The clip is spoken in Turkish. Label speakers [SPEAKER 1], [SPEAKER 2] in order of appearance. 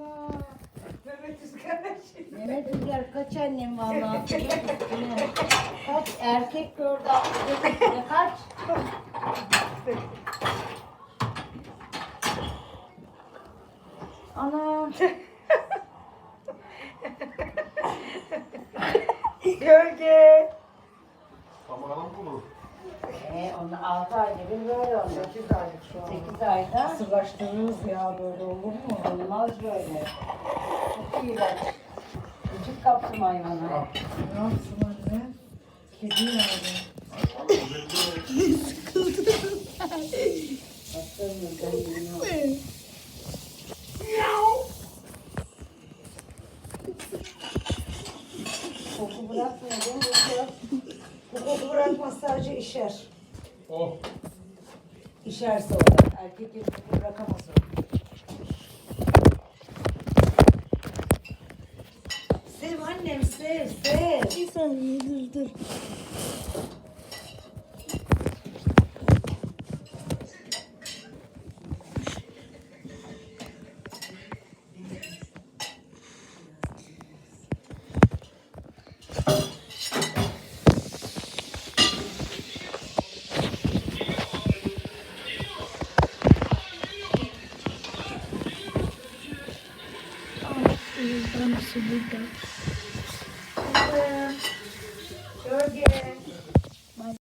[SPEAKER 1] Allah. Mehmet Üzgar şey.
[SPEAKER 2] Mehmet Rüzgar kaç annem vallahi. Yine. kaç erkek gördü. Kaç. Ana.
[SPEAKER 1] Gölge.
[SPEAKER 3] Kameranın kulu.
[SPEAKER 2] Ee, onu 6 ayda bir böyle oluyor.
[SPEAKER 1] 8 aylık şu an.
[SPEAKER 2] 8 ayda
[SPEAKER 1] Sırlaştırırız ya böyle olur mu?
[SPEAKER 2] olmaz böyle. Çok iğrenç. Küçük kaptım hayvanı.
[SPEAKER 1] Ne yapsın anne? Kedi yani.
[SPEAKER 2] Baktığımızda yürüyor. Koku bırakmıyor değil mi?
[SPEAKER 1] Koku bırakmaz sadece işer.
[SPEAKER 3] Oh.
[SPEAKER 2] İşerse o da. Erkek gibi bırakamaz o.
[SPEAKER 1] Sev annem sev sev.
[SPEAKER 4] Bir saniye dur dur. Tam subita.
[SPEAKER 1] Jorge.